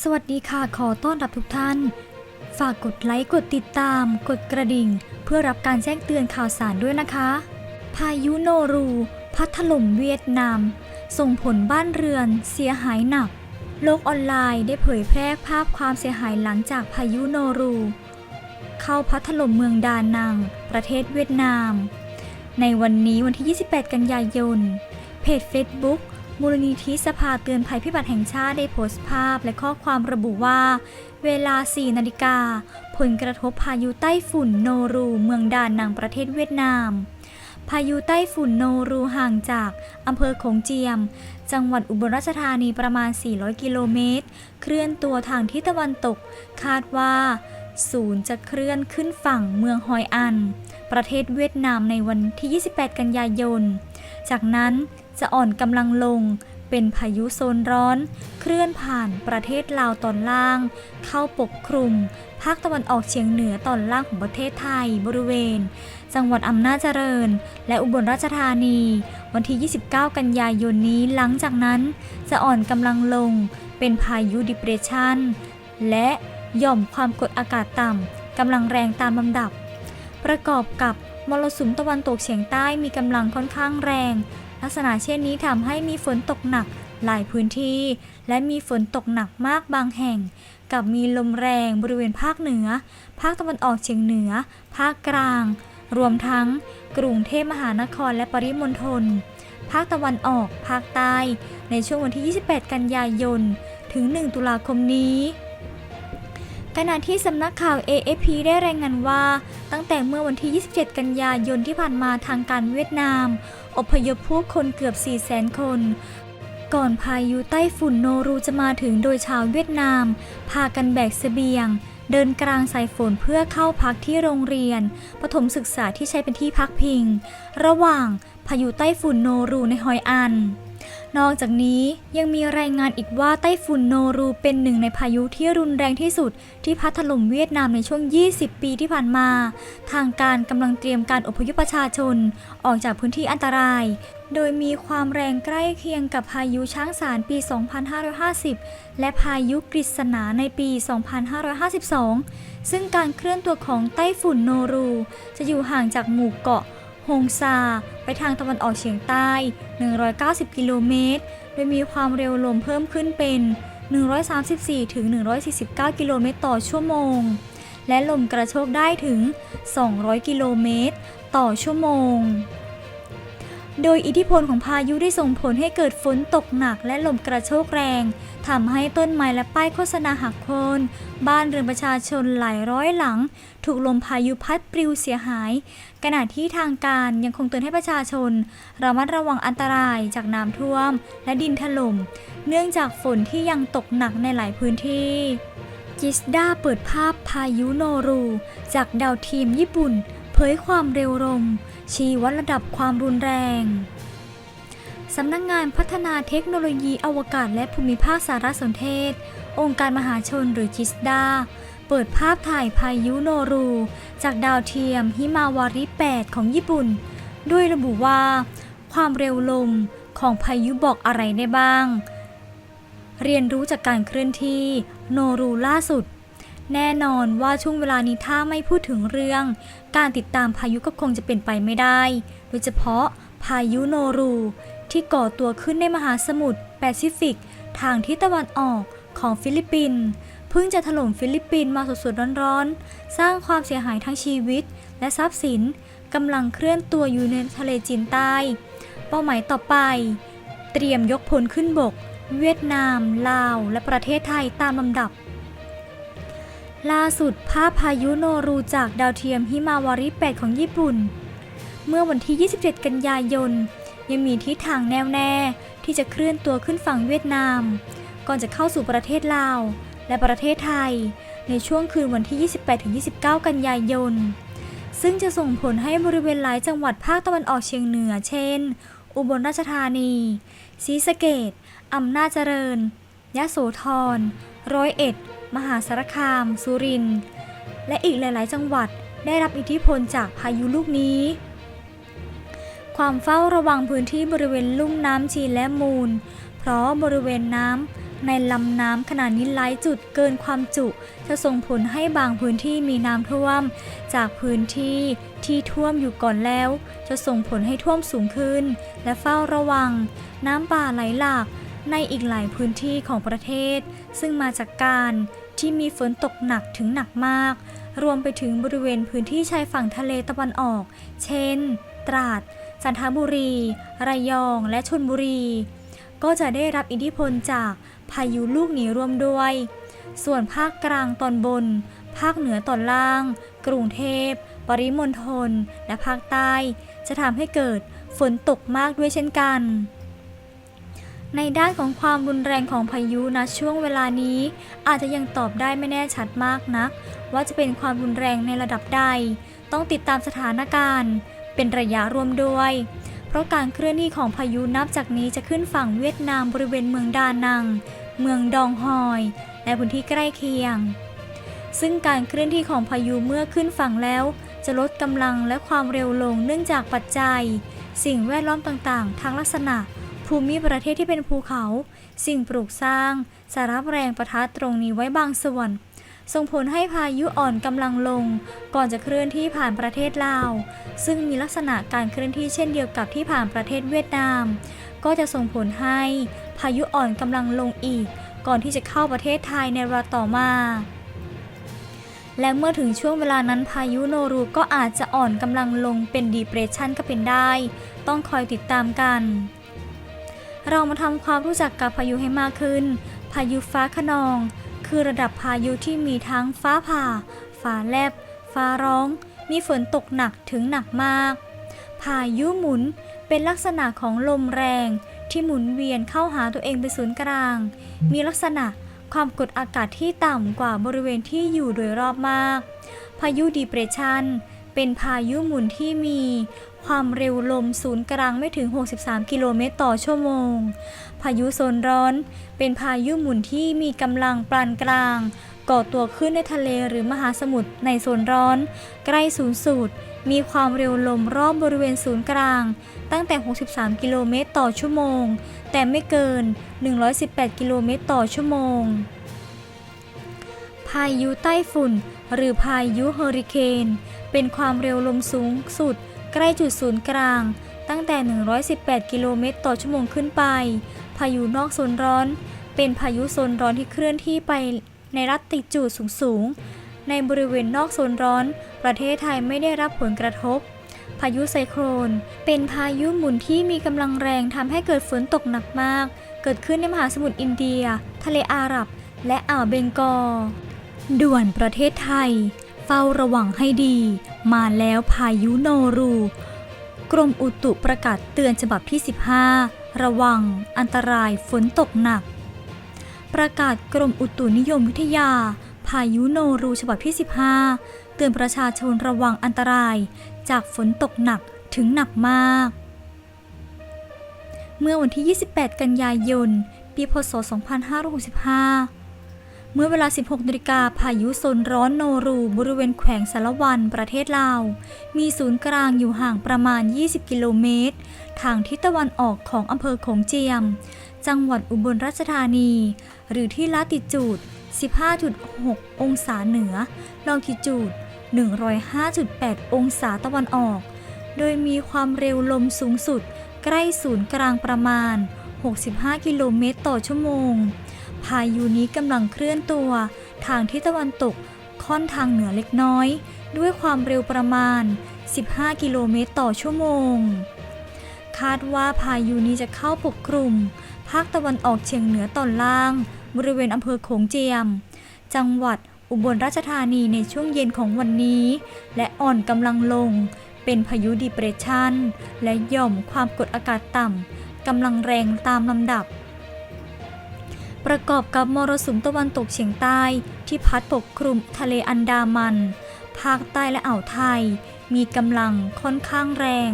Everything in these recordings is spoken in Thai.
สวัสดีค่ะขอต้อนรับทุกท่าน ฝากกดไลค์กดติดตาม กดกระดิ่ง เพื่อรับการแจ้งเตือนข่าวสารด้วยนะคะ พายุโนรู พัดถล่มเวียดนาม ส่งผลบ้านเรือน เสียหายหนัก โลกออนไลน์ได้เผยแพร่ภาพความเสียหายหลังจากพายุโนรู เข้าพัดถล่มเมืองดานัง ประเทศเวียดนาม ในวันนี้วันที่ 28 กันยายน เพจ Facebook มูลนิธิสภาเตือนภัยพิบัติแห่งชาติได้โพสต์ภาพและข้อความระบุว่า เวลา 4 นาฬิกา ผลกระทบพายุไต้ฝุ่นโนรูเมืองดานังประเทศเวียดนาม พายุไต้ฝุ่นโนรูห่างจากอำเภอโขงเจียม จังหวัดอุบลราชธานีประมาณ 400 กิโลเมตร เคลื่อนตัวทางทิศตะวันตก คาดว่าศูนย์จะเคลื่อนขึ้นฝั่งเมืองฮอยอัน ประเทศเวียดนามในวันที่ 28 กันยายน จากนั้น จะอ่อนกำลังลง เป็นพายุโซนร้อน เคลื่อนผ่านประเทศลาวตอนล่าง เข้าปกคลุม ภาคตะวันออกเฉียงเหนือตอนล่างของประเทศไทยบริเวณ จังหวัดอำนาจเจริญ และอุบลราชธานี วันที่ 29 กันยายนนี้หลังจากนั้น จะอ่อนกำลังลง เป็นพายุดิเปรชันและหย่อมความกดอากาศต่ำกำลังแรงตามลำดับ ประกอบกับมรสุมตะวันตกเฉียงใต้มีกำลังค่อนข้างแรง ลักษณะเช่นนี้ทำให้มีฝนตกหนักหลายพื้นที่ และมีฝนตกหนักมากบางแห่ง กับมีลมแรงบริเวณภาคเหนือ ภาคตะวันออกเฉียงเหนือ ภาคกลาง รวมทั้งกรุงเทพมหานครและปริมณฑลภาคตะวันออก ภาคใต้ ในช่วงวันที่ 28 กันยายน ถึง 1 ตุลาคมนี้ ขณะที่สำนักข่าว AFP ได้รายงานว่า ตั้งแต่เมื่อวันที่ 27 กันยายนที่ผ่านมาทางการเวียดนาม อพยพผู้คนเกือบ 400,000 คน ก่อนพายุไต้ฝุ่นโนรูจะมาถึงโดยชาวเวียดนาม พากันแบกเสบียง เดินกลางสายฝนเพื่อเข้าพักที่โรงเรียน ประถมศึกษาที่ใช้เป็นที่พักพิง ระหว่างพายุไต้ฝุ่นโนรูในฮอยอัน นอกจากนี้ยังมีรายงานอีกว่าไต้ฝุ่นโนรูเป็นหนึ่งในพายุที่รุนแรงที่สุด ที่พัดถล่มเวียดนามในช่วง 20 ปีที่ผ่านมา ทางการกำลังเตรียมการอพยพประชาชน ออกจากพื้นที่อันตราย โดยมีความแรงใกล้เคียงกับพายุช้างสารปี 2550 และพายุกฤษณาในปี 2552 ซึ่งการเคลื่อนตัวของไต้ฝุ่นโนรู จะอยู่ห่างจากหมู่เกาะ ฮงซา ไปทางตะวันออกเฉียงใต้ 190 กิโลเมตร โดยมีความเร็วลมเพิ่มขึ้นเป็น 134ถึง149 กิโลเมตรต่อชั่วโมง และลมกระโชกได้ถึง 200 กิโลเมตร ต่อชั่วโมง โดยอิทธิพลของพายุได้ส่งผลให้เกิดฝนตกหนักและลมกระโชกแรงทำให้ต้นไม้และป้ายโฆษณาหักโค่นบ้านเรือนประชาชนหลายร้อยหลัง ถูกลมพายุพัดปลิวเสียหายขณะที่ทางการยังคงเตือนให้ประชาชนระมัดระวังอันตรายจากน้ำท่วม และดินถล่ม เนื่องจากฝนที่ยังตกหนักในหลายพื้นที่จิสดาเปิดภาพพายุโนรู จากดาวเทียมญี่ปุ่น ยความเร็วลมชี้วัดระดับความรุนแรง สำนักงงานพัฒนาเทคโนโลยีอวกาศและภูมิภาคสารสนเทศ องค์การมหาชนหรือจิสดา เปิดภาพถ่ายพายุโนรู จากดาวเทียมฮิมาวาริ 8 ของญี่ปุ่น ด้วยระบุว่า ความเร็วลมของพายุบอกอะไรได้บ้าง เรียนรู้จากการเคลื่อนที่โนรูล่าสุด แน่นอนว่าช่วงเวลานี้ถ้าไม่พูดถึงเรื่อง การติดตามพายุก็คงจะเป็นไปไม่ได้ โดยเฉพาะพายุโนรู ที่ก่อตัวขึ้นในมหาสมุทรแปซิฟิก ทางทิศตะวันออกของฟิลิปปินส์เพิ่งจะถล่มฟิลิปปินส์มาสดๆร้อนๆ สร้างความเสียหายทั้งชีวิต และทรัพย์สินกำลังเคลื่อนตัวอยู่ในทะเลจีนใต้ เป้าหมายต่อไป เตรียมยกพลขึ้นบก เวียดนาม ลาว และประเทศไทยตามลำดับ ล่าสุดภาพพายุโนรูจากดาวเทียมฮิมาวาริ 8 ของญี่ปุ่น เมื่อวันที่ 27 กันยายน ยังมีทิศทางแน่วแน่ที่จะเคลื่อนตัวขึ้นฝั่งเวียดนาม ก่อนจะเข้าสู่ประเทศลาว และประเทศไทย ในช่วงคืนวันที่ 28-29 กันยายน ซึ่งจะส่งผลให้บริเวณหลายจังหวัดภาคตะวันออกเฉียงเหนือ เช่น อุบลราชธานีศรีสะเกษอำนาจเจริญ ยะโสธร ร้อยเอ็ด มหาสารคาม สุรินทร์และอีกหลาย ๆ จังหวัดได้รับอิทธิพลจากพายุลูกนี้ ความเฝ้าระวังพื้นที่บริเวณลุ่มน้ำชีและมูล เพราะบริเวณน้ำในลำน้ำขนาดนี้หลายจุดเกินความจุจะส่งผลให้บางพื้นที่มีน้ำท่วม จากพื้นที่ที่ท่วมอยู่ก่อนแล้ว จะส่งผลให้ท่วมสูงขึ้น และเฝ้าระวัง น้ำป่าไหลหลากในอีกหลายพื้นที่ของประเทศ ซึ่งมาจากการ ที่มีฝนตกหนักถึงหนักมาก รวมไปถึงบริเวณพื้นที่ชายฝั่งทะเลตะวันออก เช่น ตราด จันทบุรี ระยอง และชลบุรี ก็จะได้รับอิทธิพลจากพายุลูกนี้ร่วมด้วย ส่วนภาคกลางตอนบน ภาคเหนือตอนล่าง กรุงเทพ ปริมณฑล และภาคใต้ จะทำให้เกิดฝนตกมากด้วยเช่นกัน ในด้านของความรุนแรงของพายุนะช่วงเวลานี้ อาจจะยังตอบได้ไม่แน่ชัดมากนัก ว่าจะเป็นความรุนแรงในระดับใด ต้องติดตามสถานการณ์ เป็นระยะรวมด้วย เพราะการเคลื่อนที่ของพายุนับจากนี้จะขึ้นฝั่งเวียดนามบริเวณเมืองดานัง เมืองดองฮอย และพื้นที่ใกล้เคียง ซึ่งการเคลื่อนที่ของพายุเมื่อขึ้นฝั่งแล้ว จะลดกำลังและความเร็วลงเนื่องจากปัจจัย สิ่งแวดล้อมต่างๆ ทางลักษณะ ภูมิประเทศที่เป็นภูเขา สิ่งปลูกสร้าง สารับแรงประทะตรงนี้ไว้บางส่วน ส่งผลให้พายุอ่อนกำลังลง ก่อนจะเคลื่อนที่ผ่านประเทศลาว ซึ่งมีลักษณะการเคลื่อนที่เช่นเดียวกับที่ผ่านประเทศเวียดนาม ก็จะส่งผลให้พายุอ่อนกำลังลงอีก ก่อนที่จะเข้าประเทศไทยในเวลาต่อมาและเมื่อถึงช่วงเวลานั้นพายุโนรูก็อาจจะอ่อนกำลังลงเป็นดีเพรสชันก็เป็นได้ ต้องคอยติดตามกัน เรามาทำความรู้จักกับพายุให้มากขึ้น พายุฟ้าขนอง คือระดับพายุที่มีทั้งฟ้าผ่า ฟ้าแลบ ฟ้าร้อง มีฝนตกหนักถึงหนักมาก พายุหมุนเป็นลักษณะของลมแรงที่หมุนเวียนเข้าหาตัวเองเป็นศูนย์กลาง มีลักษณะความกดอากาศที่ต่ำกว่าบริเวณที่อยู่โดยรอบมาก พายุดีเพรสชัน เป็นพายุหมุนที่มีความเร็วลมศูนย์กลางไม่ถึง 63 กิโลเมตรต่อชั่วโมง พายุโซนร้อน เป็นพายุหมุนที่มีกำลังปานกลาง ก่อตัวขึ้นในทะเลหรือมหาสมุทรในโซนร้อน ใกล้ศูนย์สูตร มีความเร็วลมรอบบริเวณศูนย์กลาง ตั้งแต่ 63 กิโลเมตรต่อชั่วโมง แต่ไม่เกิน 118 กิโลเมตรต่อชั่วโมง พายุใต้ฝุ่น หรือพายุเฮอริเคน เป็นความเร็วลมสูงสุด ใกล้จุดศูนย์กลาง ตั้งแต่ 118 กิโลเมตรต่อชั่วโมงขึ้นไป พายุนอกโซนร้อน เป็นพายุโซนร้อนที่เคลื่อนที่ไปในรัติจูดสูงๆในบริเวณนอกโซนร้อน ประเทศไทยไม่ได้รับผลกระทบ พายุไซโครน เป็นพายุหมุนที่มีกำลังแรงทำให้เกิดฝนตกหนักมาก เกิดขึ้นในมหาสมุทรอินเดีย ทะเลอาหรับ และอ่าวเบงกอลด่วนประเทศไทย ฝ้าระวังให้ดี มาแล้วพายุโนรู กรมอุตุประกาศเตือนฉบับที่ 15 ระวัง อันตรายฝนตกหนัก ประกาศกรมอุตุนิยมวิทยา พายุโนรูฉบับที่ 15 เตือนประชาชนระวังอันตราย จากฝนตกหนักถึงหนักมาก เมื่อวันที่ 28 กันยายน ปี พศ 2565 เมื่อเวลา 16นาฬิกาพายุโซนร้อนโนรูบริเวณแขวงสารวัน ประเทศลาว มีศูนย์กลางอยู่ห่างประมาณ 20 กิโลเมตร ทางทิศตะวันออกของอำเภอโขงเจียม จังหวัดอุบลราชธานี หรือที่ลาติจูด 15.6 องศาเหนือลองทิจูด 105.8 องศาตะวันออก โดยมีความเร็วลมสูงสุด ใกล้ศูนย์กลางประมาณ 65 กิโลเมตรต่อชั่วโมง พายุนี้กำลังเคลื่อนตัว ทางทิศตะวันตกค่อนทางเหนือเล็กน้อย ด้วยความเร็วประมาณ 15 กิโลเมตรต่อชั่วโมง คาดว่าพายุนี้จะเข้าปกคลุม ภาคตะวันออกเฉียงเหนือตอนล่าง บริเวณอำเภอโขงเจียม จังหวัดอุบลราชธานีในช่วงเย็นของวันนี้ และอ่อนกำลังลง เป็นพายุดิเปรชันและหย่อมความกดอากาศต่ำกำลังแรงตามลำดับ ประกอบกับมรสุมตะวันตกเฉียงใต้ที่พัดปกคลุมทะเลอันดามัน ภาคใต้และอ่าวไทย มีกำลังค่อนข้างแรง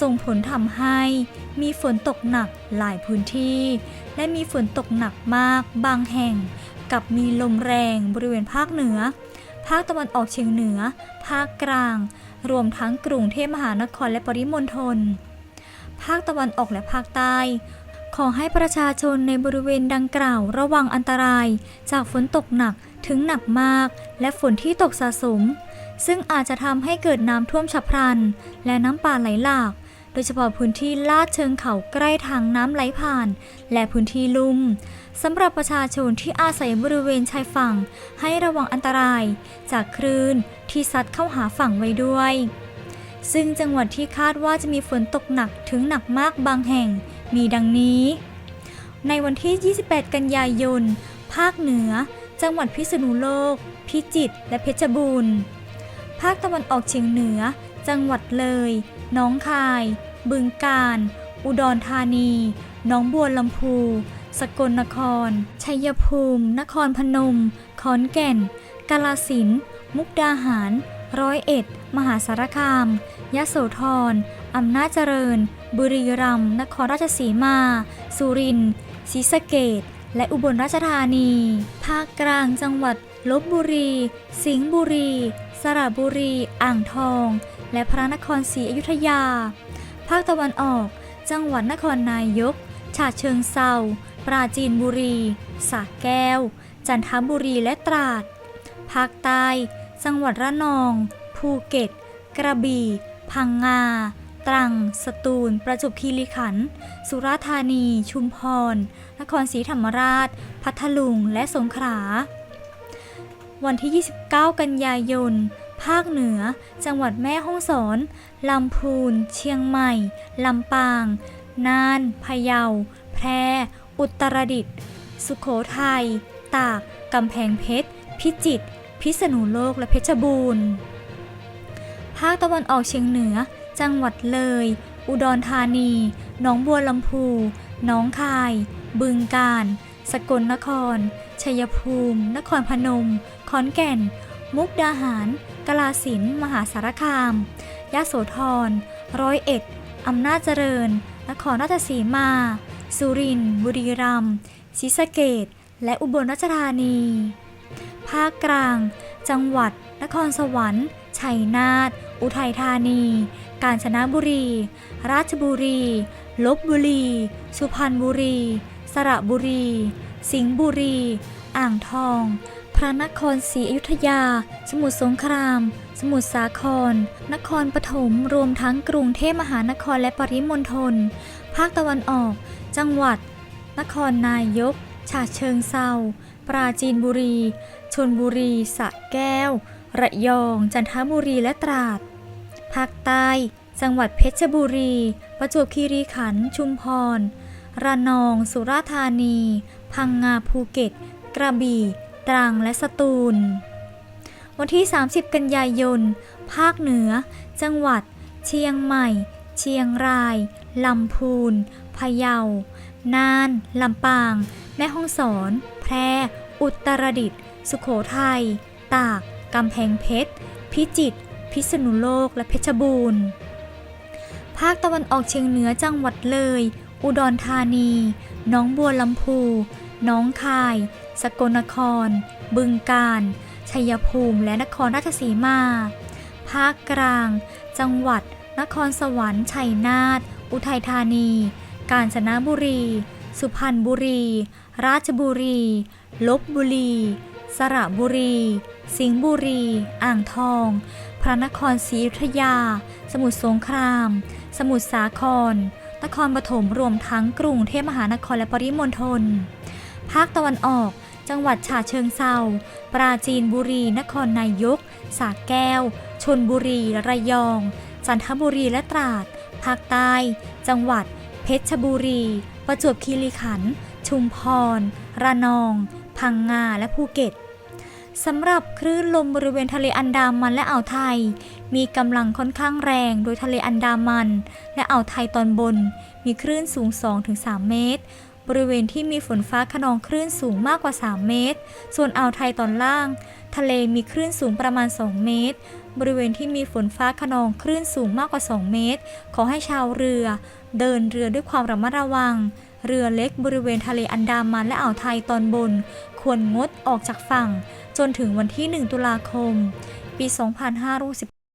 ส่งผลทำให้มีฝนตกหนักหลายพื้นที่ และมีฝนตกหนักมากบางแห่ง กับมีลมแรงบริเวณภาคเหนือ ภาคตะวันออกเฉียงเหนือ ภาคกลาง รวมทั้งกรุงเทพมหานครและปริมณฑลภาคตะวันออกและภาคใต้ ขอให้ประชาชนในบริเวณดังกล่าวระวังอันตราย จากฝนตกหนักถึงหนักมาก และฝนที่ตกสะสม ซึ่งอาจจะทำให้เกิดน้ำท่วมฉับพลัน และน้ำป่าไหลหลาก โดยเฉพาะพื้นที่ลาดเชิงเขาใกล้ทางน้ำไหลผ่าน และพื้นที่ลุ่มสำหรับประชาชนที่อาศัยบริเวณชายฝั่ง ให้ระวังอันตราย จากคลื่นที่ซัดเข้าหาฝั่งไว้ด้วย ซึ่งจังหวัดที่คาดว่าจะมีฝนตกหนักถึงหนักมากบางแห่ง มีดังนี้ ในวันที่ 28 กันยายน ภาคเหนือ จังหวัดพิษณุโลก พิจิตร และเพชรบูรณ์ ภาคตะวันออกเฉียงเหนือ จังหวัดเลย น้องคาย บึงกาฬ อุดรธานี น้องบัวลำพู สกลนคร ชัยภูมิ นครพนม ขอนแก่น กาลสิน มุกดาหาร ร้อยเอ็ด มหาสารคาม ยะโสธร อำนาจเจริญ บุรีรัมย์นครราชสีมา สุรินทร์ศรีสะเกษและอุบลราชธานี ภาคกลางจังหวัดลบบุรี สิงห์บุรี สระบุรี อ่างทอง และพระนครศรีอยุธยา ภาคตะวันออก จังหวัดนครนายก ฉะเชิงเซาปราจีนบุรีสระแก้ว จันทบุรีและตราด ภาคใต้ จังหวัดระนอง ภูเก็ต กระบี่ พังงา ตรัง สตูล ประจวบคีรีขันธ์ สุราษฎร์ธานี ชุมพร นครศรีธรรมราช พัทลุง และสงขลา วันที่ 29 กันยายน ภาคเหนือ จังหวัดแม่ฮ่องสอน ลำพูน เชียงใหม่ ลำปาง น่าน พะเยา แพร่ อุตรดิตถ์ สุโขทัย ตาก กำแพงเพชร พิจิตร พิษณุโลก และเพชรบูรณ์ภาคตะวันออกเฉียงเหนือ จังหวัดเลย อุดรธานี หนองบัวลำพู หนองคาย บึงกาฬ สกลนคร ชัยภูมิ นครพนม ขอนแก่น มุกดาหาร กลาสิน มหาสารคาม ยะโสธร ร้อยเอ็ด อำนาจเจริญ นครราชสีมา สุรินทร์ บุรีรัมย์ ศรีสะเกษและอุบลราชธานี ภาคกลาง จังหวัด นครสวรรค์ ชัยนาท อุทัยธานี กาญจนบุรี ราชบุรี ลบบุรี สุพรรณบุรี สระบุรี สิงห์บุรี อ่างทอง พระนครศรีอยุธยา สมุทรสงคราม สมุทรสาคร นครปฐม รวมทั้งกรุงเทพมหานครและปริมณฑล ภาคตะวันออก จังหวัด นครนายก ฉะเชิงเซาปราจีนบุรี ชนบุรี สระแก้ว ระยอง จันทบุรีและตราด ภาคใต้ จังหวัดเพชรบุรี ประจวบคีรีขันธ์ ชุมพร ระนอง สุราษฎร์ธานี พังงาภูเก็ต กระบี่ ตรัง และสตูล วันที่ 30 กันยายน ภาคเหนือ จังหวัด เชียงใหม่ เชียงราย ลำพูน พะเยา น่าน ลำปาง แม่ฮ่องสอน แพร่ อุตรดิตถ์ สุโขทัย ตาก กำแพงเพชร พิจิตร พิษณุโลกและเพชรบูรณ์ ภาคตะวันออกเฉียงเหนือจังหวัดเลย อุดรธานี น้องบัวลำพู น้องคาย สกลนคร บึงกาฬ ชัยภูมิ และนครราชสีมา ภาคกลาง จังหวัด นครสวรรค์ ชัยนาท อุทัยธานี กาญจนบุรี สุพรรณบุรี ราชบุรี ลบบุรี สระบุรี สิงห์บุรี อ่างทอง ระนครศรีอยุธยา สมุทรสงคราม สมุทรสาคร นครปฐมรวมทั้งกรุงเทพมหานครและปริมณฑล ภาคตะวันออก จังหวัดฉะเชิงเซาปราจีนบุรี นครนายกสระแก้ว ชนบุรี ระยอง จันทบุรีและตราด ภาคใต้ จังหวัด เพชรบุรี ประจวบคีรีขันธ์ ชุมพร ระนอง พังงา และภูเก็ต สำหรับคลื่นลมบริเวณทะเลอันดามันและอ่าวไทย มีกำลังค่อนข้างแรง โดยทะเลอันดามัน และอ่าวไทยตอนบน มีคลื่นสูง 2-3 เมตร บริเวณที่มีฝนฟ้าขนองคลื่นสูงมากกว่า 3 เมตร ส่วนอ่าวไทยตอนล่าง ทะเลมีคลื่นสูงประมาณ 2 เมตร บริเวณที่มีฝนฟ้าขนองคลื่นสูงมากกว่า 2 เมตร ขอให้ชาวเรือ เดินเรือด้วยความระมัดระวังเรือเล็กบริเวณทะเลอันดามันและอ่าวไทยตอนบน ควรงดออกจากฝั่งจนถึงวันที่ 1 ตุลาคม ปี 2510